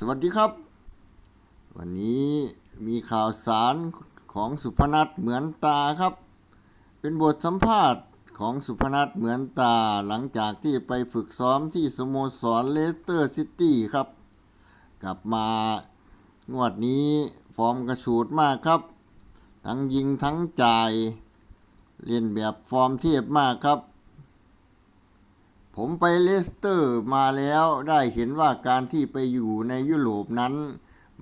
สวัสดีครับ วันนี้มีข่าวสารของสุพนัทเหมือนตาครับ เป็นบทสัมภาษณ์ของสุพนัทเหมือนตาหลังจากที่ไปฝึกซ้อมที่สโมสรเลสเตอร์ซิตี้ครับ กลับมางวดนี้ฟอร์มกระฉูดมากครับ ทั้งยิงทั้งจ่าย เล่นแบบฟอร์มเทียบมากครับ ผมไปเลสเตอร์มาแล้วได้เห็นว่าการที่ไปอยู่ในยุโรปนั้น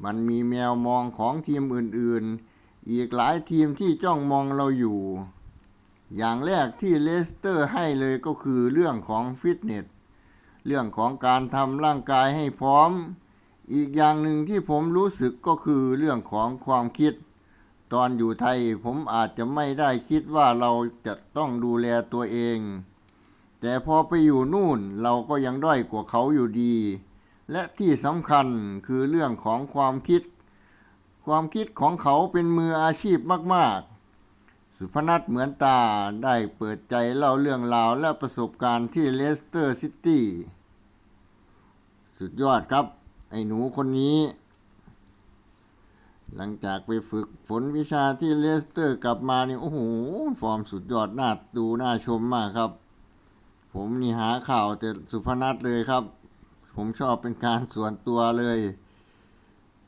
มันมีแมวมองของทีมอื่นๆ อีกหลายทีมที่จ้องมองเราอยู่ อย่างแรกที่เลสเตอร์ให้เลยก็คือเรื่องของฟิตเนส เรื่องของการทำร่างกายให้พร้อม อีกอย่างหนึ่งที่ผมรู้สึกก็คือเรื่องของความคิด ตอนอยู่ไทยผมอาจจะไม่ได้คิดว่าเราจะต้องดูแลตัวเอง แต่พอไปอยู่นู่นเราก็ยังด้อยกว่าเขาอยู่ดี และที่สำคัญคือเรื่องของความคิด ความคิดของเขาเป็นมืออาชีพมาก ๆ สุพนัทเหมือนตาได้เปิดใจเล่าเรื่องราวและประสบการณ์ที่เลสเตอร์ซิตี้สุดยอดครับ ไอ้หนูคนนี้ หลังจากไปฝึกฝนวิชาที่เลสเตอร์กลับมานี่โอ้โห ฟอร์มสุดยอดน่าดูน่าชมมากครับ ผมนี่หาข่าวแต่สุพนัทเลยครับ ผมชอบเป็นการส่วนตัวเลย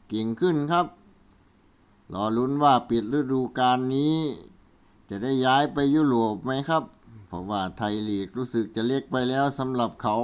เก่งขึ้นครับ รอลุ้นว่าปิดฤดูกาลนี้ จะได้ย้ายไปยุโรปไหมครับ เพราะว่าไทยลีกรู้สึกจะเล็กไปแล้วสำหรับเขา